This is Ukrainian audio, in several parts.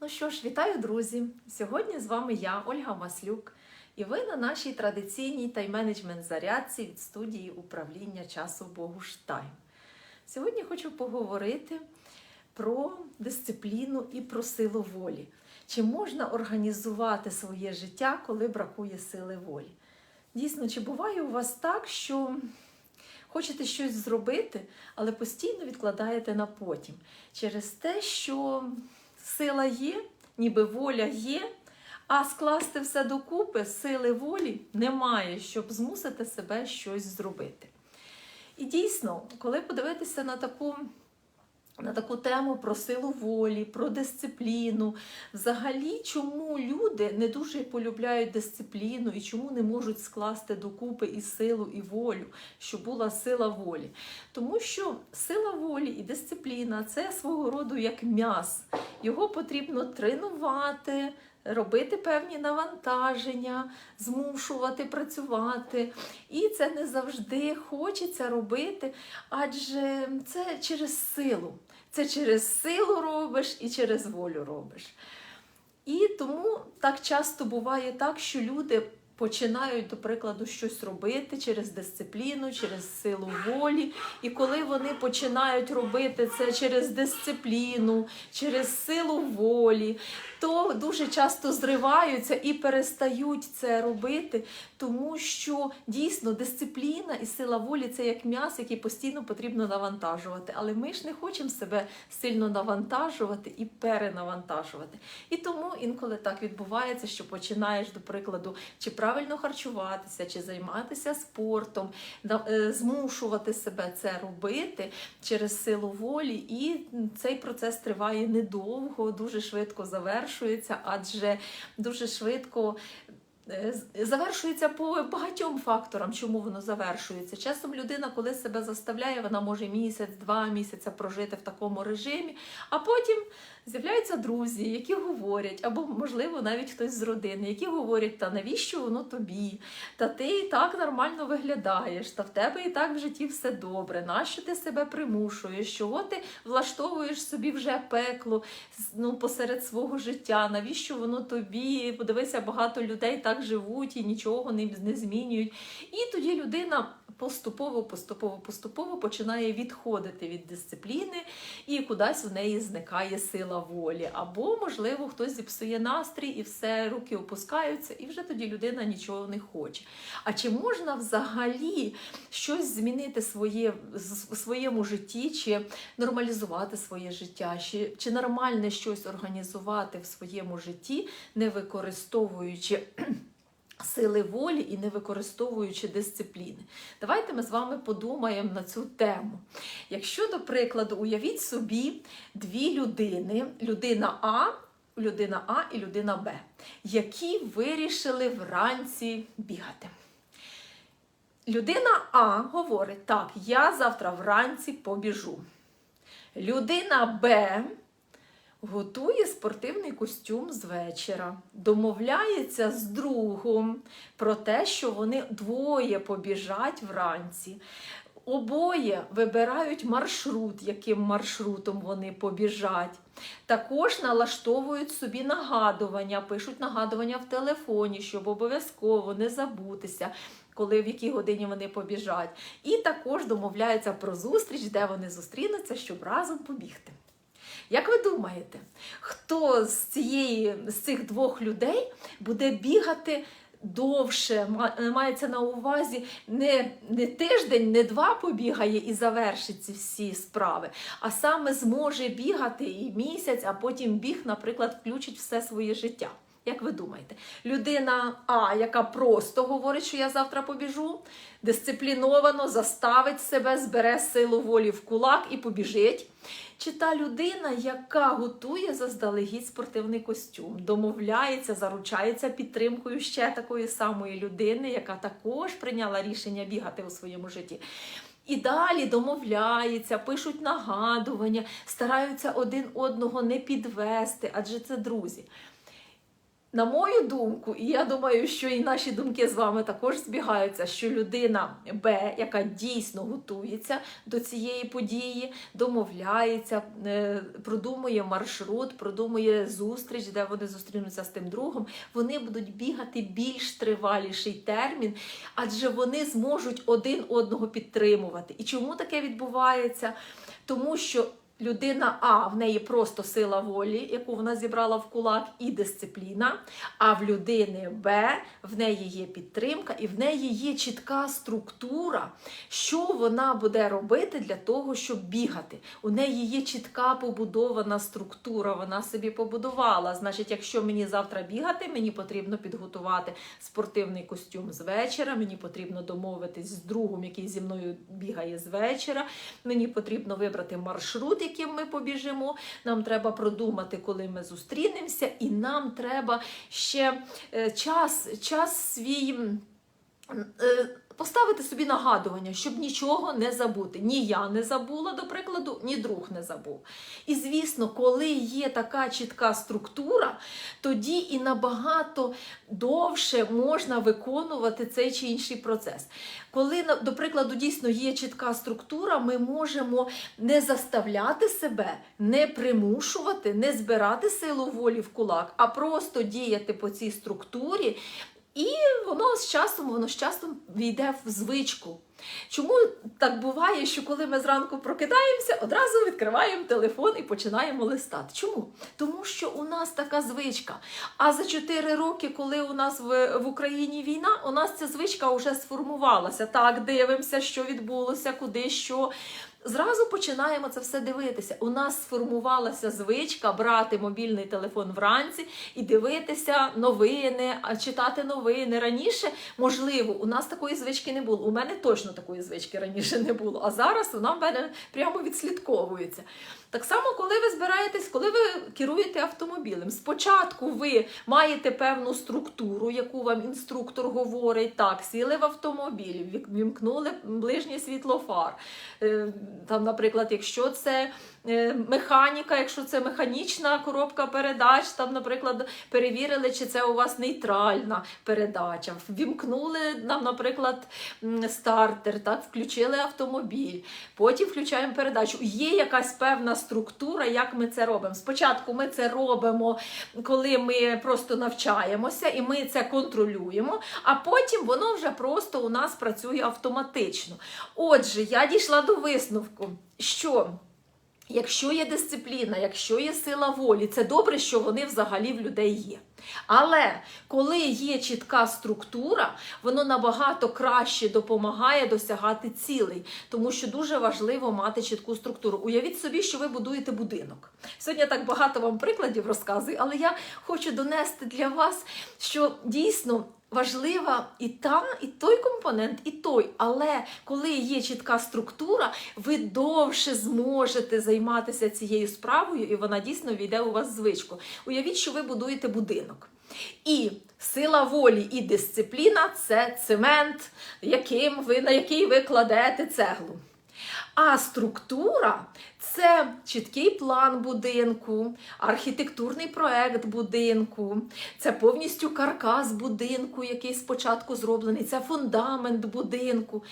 Ну що ж, вітаю, друзі! Сьогодні з вами я, Ольга Маслюк, і ви на нашій традиційній тайм-менеджмент зарядці від студії управління часу Богуштайм. Сьогодні хочу поговорити про дисципліну і про силу волі. Чи можна організувати своє життя, коли бракує сили волі? Дійсно, чи буває у вас так, що хочете щось зробити, але постійно відкладаєте на потім через те, що сила є, ніби воля є, а скласти все докупи сили волі немає, щоб змусити себе щось зробити. І дійсно, коли подивитися на таку на таку тему про силу волі, про дисципліну. Взагалі, чому люди не дуже полюбляють дисципліну і чому не можуть скласти докупи і силу, і волю, щоб була сила волі? Тому що сила волі і дисципліна це свого роду як м'яс. Його потрібно тренувати. Робити певні навантаження, змушувати працювати. І це не завжди хочеться робити, адже це через силу. Це через силу робиш і через волю робиш. І тому так часто буває так, що люди починають, до прикладу, щось робити через дисципліну, через силу волі. І коли вони починають робити це через дисципліну, через силу волі, то дуже часто зриваються і перестають це робити, тому що дійсно дисципліна і сила волі це як м'ясо, який постійно потрібно навантажувати. Але ми ж не хочемо себе сильно навантажувати і перенавантажувати. І тому інколи так відбувається, що починаєш, до прикладу, чи правильно харчуватися, чи займатися спортом, е, змушувати себе це робити через силу волі, і цей процес триває недовго, дуже швидко завершується, адже дуже швидко. Е, Завершується по багатьом факторам, чому воно завершується. Часом людина, коли себе заставляє, вона може місяць, два місяця прожити в такому режимі, а потім з'являються друзі, які говорять, або, можливо, навіть хтось з родини, які говорять, та навіщо воно тобі? Та ти і так нормально виглядаєш, та в тебе і так в житті все добре. Нащо ти себе примушуєш? Чого ти влаштовуєш собі вже пекло ну, посеред свого життя? Навіщо воно тобі? Подивися, багато людей так живуть і нічого не змінюють. І тоді людина поступово, поступово, поступово починає відходити від дисципліни і кудись в неї зникає сила волі. Або, можливо, хтось зіпсує настрій і все, руки опускаються, і вже тоді людина нічого не хоче. А чи можна взагалі щось змінити своє, в своєму житті, чи нормалізувати своє життя, чи, чи нормальне щось організувати в своєму житті, не використовуючи сили волі і не використовуючи дисципліни. Давайте ми з вами подумаємо на цю тему. Якщо, до прикладу, уявіть собі дві людини: людина А, людина А і людина Б, які вирішили вранці бігати. Людина А говорить: так, я завтра вранці побіжу. Людина Б готує спортивний костюм з вечора, домовляється з другом про те, що вони двоє побіжать вранці. Обоє вибирають маршрут, яким маршрутом вони побіжать. Також налаштовують собі нагадування, пишуть нагадування в телефоні, щоб обов'язково не забутися, коли в якій годині вони побіжать. І також домовляються про зустріч, де вони зустрінуться, щоб разом побігти. Як ви думаєте, хто з цієї з цих двох людей буде бігати довше? Мається на увазі не, не тиждень, не два побігає і завершить ці всі справи, а саме зможе бігати і місяць, а потім біг, наприклад, включить все своє життя. Як ви думаєте, людина А, яка просто говорить, що я завтра побіжу, дисципліновано заставить себе, збере силу волі в кулак і побіжить. Чи та людина, яка готує заздалегідь спортивний костюм, домовляється, заручається підтримкою ще такої самої людини, яка також прийняла рішення бігати у своєму житті. І далі домовляються, пишуть нагадування, стараються один одного не підвести, адже це друзі. На мою думку, і я думаю, що і наші думки з вами також збігаються, що людина Б, яка дійсно готується до цієї події, домовляється, е, продумує маршрут, продумує зустріч, де вони зустрінуться з тим другом, вони будуть бігати більш триваліший термін, адже вони зможуть один одного підтримувати. І чому таке відбувається? Тому що Людина А в неї просто сила волі, яку вона зібрала в кулак, і дисципліна. А в людини Б в неї є підтримка, і в неї є чітка структура, що вона буде робити для того, щоб бігати. У неї є чітка побудована структура. Вона собі побудувала. Значить, якщо мені завтра бігати, мені потрібно підготувати спортивний костюм з вечора. Мені потрібно домовитись з другом, який зі мною бігає з вечора. Мені потрібно вибрати маршрут яким ми побіжимо. Нам треба продумати, коли ми зустрінемося, і нам треба ще е, час, час свій. Поставити собі нагадування, щоб нічого не забути. Ні я не забула, до прикладу, ні друг не забув. І звісно, коли є така чітка структура, тоді і набагато довше можна виконувати цей чи інший процес. Коли, до прикладу, дійсно є чітка структура, ми можемо не заставляти себе, не примушувати, не збирати силу волі в кулак, а просто діяти по цій структурі. І воно з часом, воно з часом війде в звичку. Чому так буває, що коли ми зранку прокидаємося, одразу відкриваємо телефон і починаємо листати? Чому? Тому що у нас така звичка. А за 4 роки, коли у нас в, в Україні війна, у нас ця звичка вже сформувалася. Так, дивимося, що відбулося, куди що. Зразу починаємо це все дивитися. У нас сформувалася звичка брати мобільний телефон вранці і дивитися новини, читати новини. Раніше, можливо, у нас такої звички не було. У мене точно такої звички раніше не було. А зараз вона в мене прямо відслідковується. Так само, коли ви збираєтесь, коли ви керуєте автомобілем, спочатку ви маєте певну структуру, яку вам інструктор говорить. Так, сіли в автомобіль, вімкнули ближнє світло фар. Там, наприклад, якщо це механіка, якщо це механічна коробка передач, там, наприклад, перевірили, чи це у вас нейтральна передача. Вімкнули нам, наприклад, стартер, так, включили автомобіль, потім включаємо передачу. Є якась певна структура, як ми це робимо. Спочатку ми це робимо, коли ми просто навчаємося і ми це контролюємо, а потім воно вже просто у нас працює автоматично. Отже, я дійшла до висновку, що. Якщо є дисципліна, якщо є сила волі, це добре, що вони взагалі в людей є. Але коли є чітка структура, воно набагато краще допомагає досягати цілей, тому що дуже важливо мати чітку структуру. Уявіть собі, що ви будуєте будинок. Сьогодні так багато вам прикладів розказую, але я хочу донести для вас, що дійсно. Важлива і та, і той компонент, і той. Але коли є чітка структура, ви довше зможете займатися цією справою, і вона дійсно війде у вас в звичку. Уявіть, що ви будуєте будинок. І сила волі і дисципліна це цемент, яким ви, на який ви кладете цеглу. А структура це чіткий план будинку, архітектурний проект будинку, це повністю каркас будинку, який спочатку зроблений, це фундамент будинку.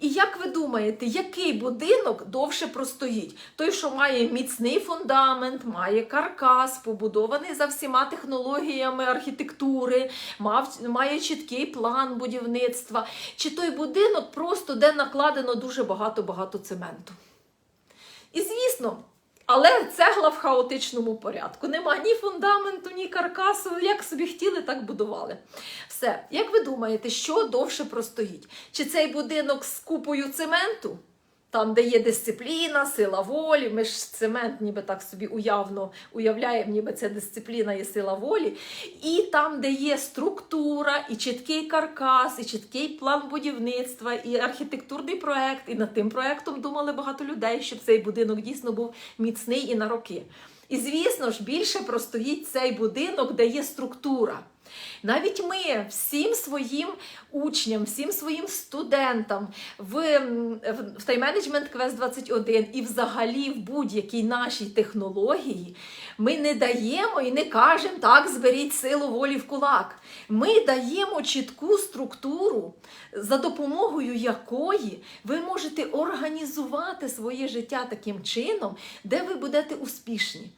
І як ви думаєте, який будинок довше простоїть? Той, що має міцний фундамент, має каркас, побудований за всіма технологіями архітектури, мав, має чіткий план будівництва, чи той будинок просто де накладено дуже багато-багато цементу? І звісно. Але цегла в хаотичному порядку. Нема ні фундаменту, ні каркасу. Як собі хотіли, так будували. Все, як ви думаєте, що довше простоїть? Чи цей будинок з купою цементу? Там, де є дисципліна, сила волі, ми ж цемент ніби так собі уявно уявляємо, ніби це дисципліна і сила волі. І там, де є структура, і чіткий каркас, і чіткий план будівництва, і архітектурний проект. І над тим проектом думали багато людей, щоб цей будинок дійсно був міцний і на роки. І звісно ж, більше простоїть цей будинок, де є структура. Навіть ми всім своїм учням, всім своїм студентам в, в, Management Quest 21 і взагалі в будь-якій нашій технології ми не даємо і не кажемо так, зберіть силу волі в кулак. Ми даємо чітку структуру, за допомогою якої ви можете організувати своє життя таким чином, де ви будете успішні.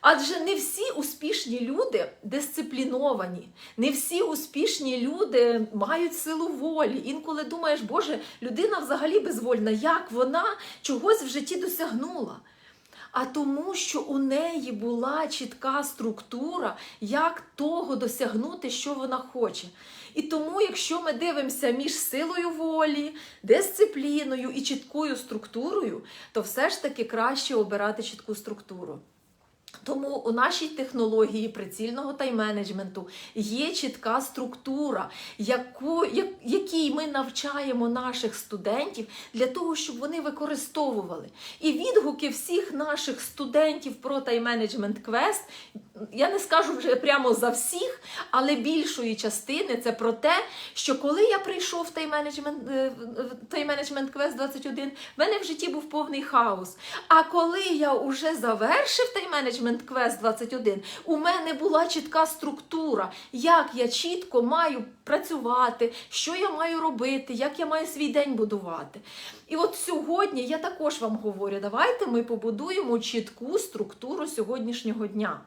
Адже не всі успішні люди дисципліновані, не всі успішні люди мають силу волі. Інколи думаєш, Боже, людина взагалі безвольна, як вона чогось в житті досягнула. А тому, що у неї була чітка структура, як того досягнути, що вона хоче. І тому, якщо ми дивимося між силою волі, дисципліною і чіткою структурою, то все ж таки краще обирати чітку структуру. Тому у нашій технології прицільного тайм-менеджменту є чітка структура, яку, як, якій ми навчаємо наших студентів для того, щоб вони використовували. І відгуки всіх наших студентів про тайм-менеджмент квест, я не скажу вже прямо за всіх, але більшої частини це про те, що коли я прийшов в тайм-менеджмент е, тайм-менеджмент квест 21, в мене в житті був повний хаос. А коли я вже завершив тайм-менеджмент квест 21, у мене була чітка структура, як я чітко маю працювати, що я маю робити, як я маю свій день будувати. І от сьогодні я також вам говорю: давайте ми побудуємо чітку структуру сьогоднішнього дня.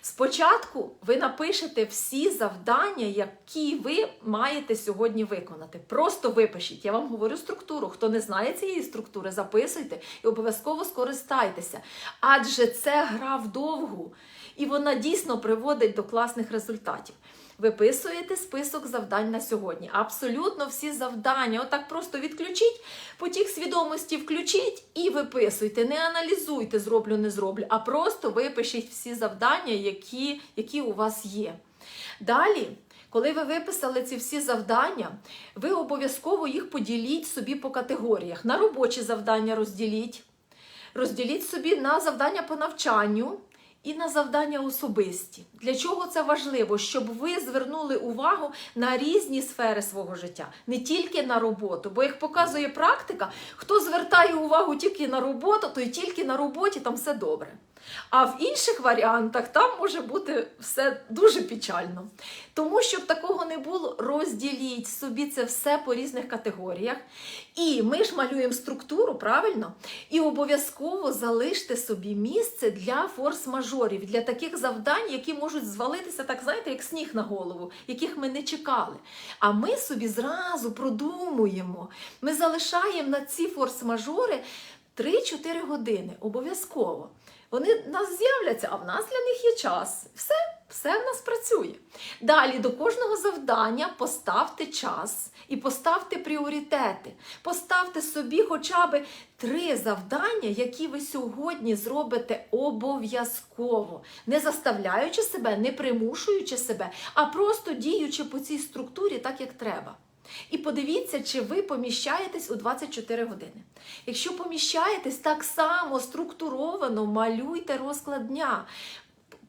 Спочатку ви напишете всі завдання, які ви маєте сьогодні виконати. Просто випишіть. Я вам говорю структуру. Хто не знає цієї структури, записуйте і обов'язково скористайтеся. Адже це гра вдовгу, і вона дійсно приводить до класних результатів. Виписуєте список завдань на сьогодні. Абсолютно всі завдання. Отак просто відключіть, потік свідомості включіть і виписуйте. Не аналізуйте, зроблю, не зроблю, а просто випишіть всі завдання, які, які у вас є. Далі. Коли ви виписали ці всі завдання, ви обов'язково їх поділіть собі по категоріях. На робочі завдання розділіть, розділіть собі на завдання по навчанню і на завдання особисті. Для чого це важливо? Щоб ви звернули увагу на різні сфери свого життя, не тільки на роботу. Бо як показує практика, хто звертає увагу тільки на роботу, то й тільки на роботі там все добре. А в інших варіантах там може бути все дуже печально. Тому, щоб такого не було, розділіть собі це все по різних категоріях. І ми ж малюємо структуру, правильно? І обов'язково залиште собі місце для форс-мажорів, для таких завдань, які можуть звалитися, так знаєте, як сніг на голову, яких ми не чекали. А ми собі зразу продумуємо. Ми залишаємо на ці форс-мажори 3-4 години обов'язково. Вони в нас з'являться, а в нас для них є час. Все, все в нас працює. Далі до кожного завдання поставте час і поставте пріоритети. Поставте собі хоча б три завдання, які ви сьогодні зробите обов'язково, не заставляючи себе, не примушуючи себе, а просто діючи по цій структурі так, як треба. І подивіться, чи ви поміщаєтесь у 24 години. Якщо поміщаєтесь так само структуровано, малюйте розклад дня.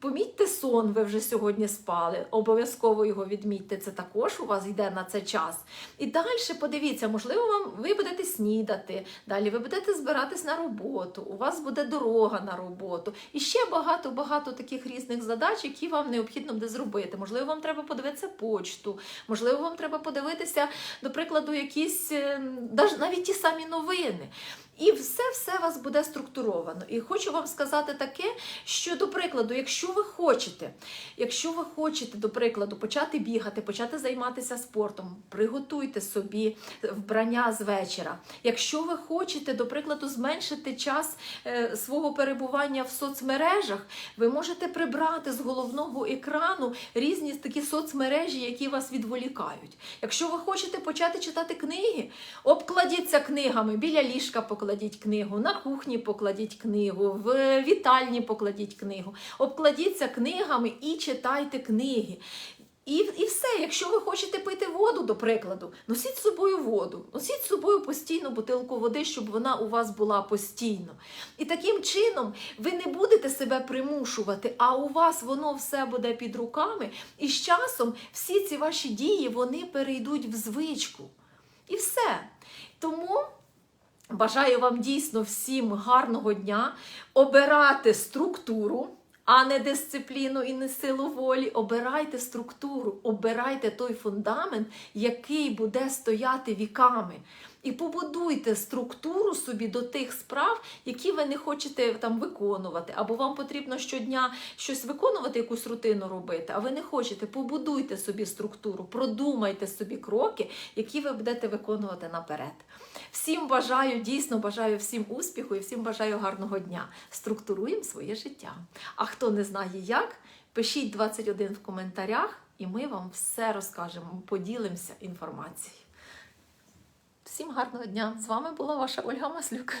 Помітьте сон, ви вже сьогодні спали, обов'язково його відмітьте, це також у вас йде на це час. І далі подивіться, можливо, вам ви будете снідати, далі ви будете збиратись на роботу, у вас буде дорога на роботу. І ще багато-багато таких різних задач, які вам необхідно буде зробити. Можливо, вам треба подивитися почту, можливо, вам треба подивитися, до прикладу, якісь е, навіть ті самі новини. І все-все у вас буде структуровано. І хочу вам сказати таке, що, до прикладу, якщо ви хочете, якщо ви хочете, до прикладу, почати бігати, почати займатися спортом, приготуйте собі вбрання з вечора. Якщо ви хочете, до прикладу, зменшити час е, свого перебування в соцмережах, ви можете прибрати з головного екрану різні такі соцмережі, які вас відволікають. Якщо ви хочете почати читати книги, обкладіться книгами біля ліжка покладіть книгу, на кухні покладіть книгу, в вітальні покладіть книгу. Обкладіться книгами і читайте книги. І, і все, якщо ви хочете пити воду, до прикладу, носіть з собою воду, носіть з собою постійно бутилку води, щоб вона у вас була постійно. І таким чином ви не будете себе примушувати, а у вас воно все буде під руками, і з часом всі ці ваші дії вони перейдуть в звичку. І все. Тому. Бажаю вам дійсно всім гарного дня, обирати структуру, а не дисципліну і не силу волі. Обирайте структуру, обирайте той фундамент, який буде стояти віками. І побудуйте структуру собі до тих справ, які ви не хочете там виконувати, або вам потрібно щодня щось виконувати, якусь рутину робити, а ви не хочете. Побудуйте собі структуру, продумайте собі кроки, які ви будете виконувати наперед. Всім бажаю, дійсно бажаю всім успіху і всім бажаю гарного дня. Структуруємо своє життя. А хто не знає як, пишіть 21 в коментарях, і ми вам все розкажемо, поділимося інформацією. Всім гарного дня! З вами була ваша Ольга Маслюк.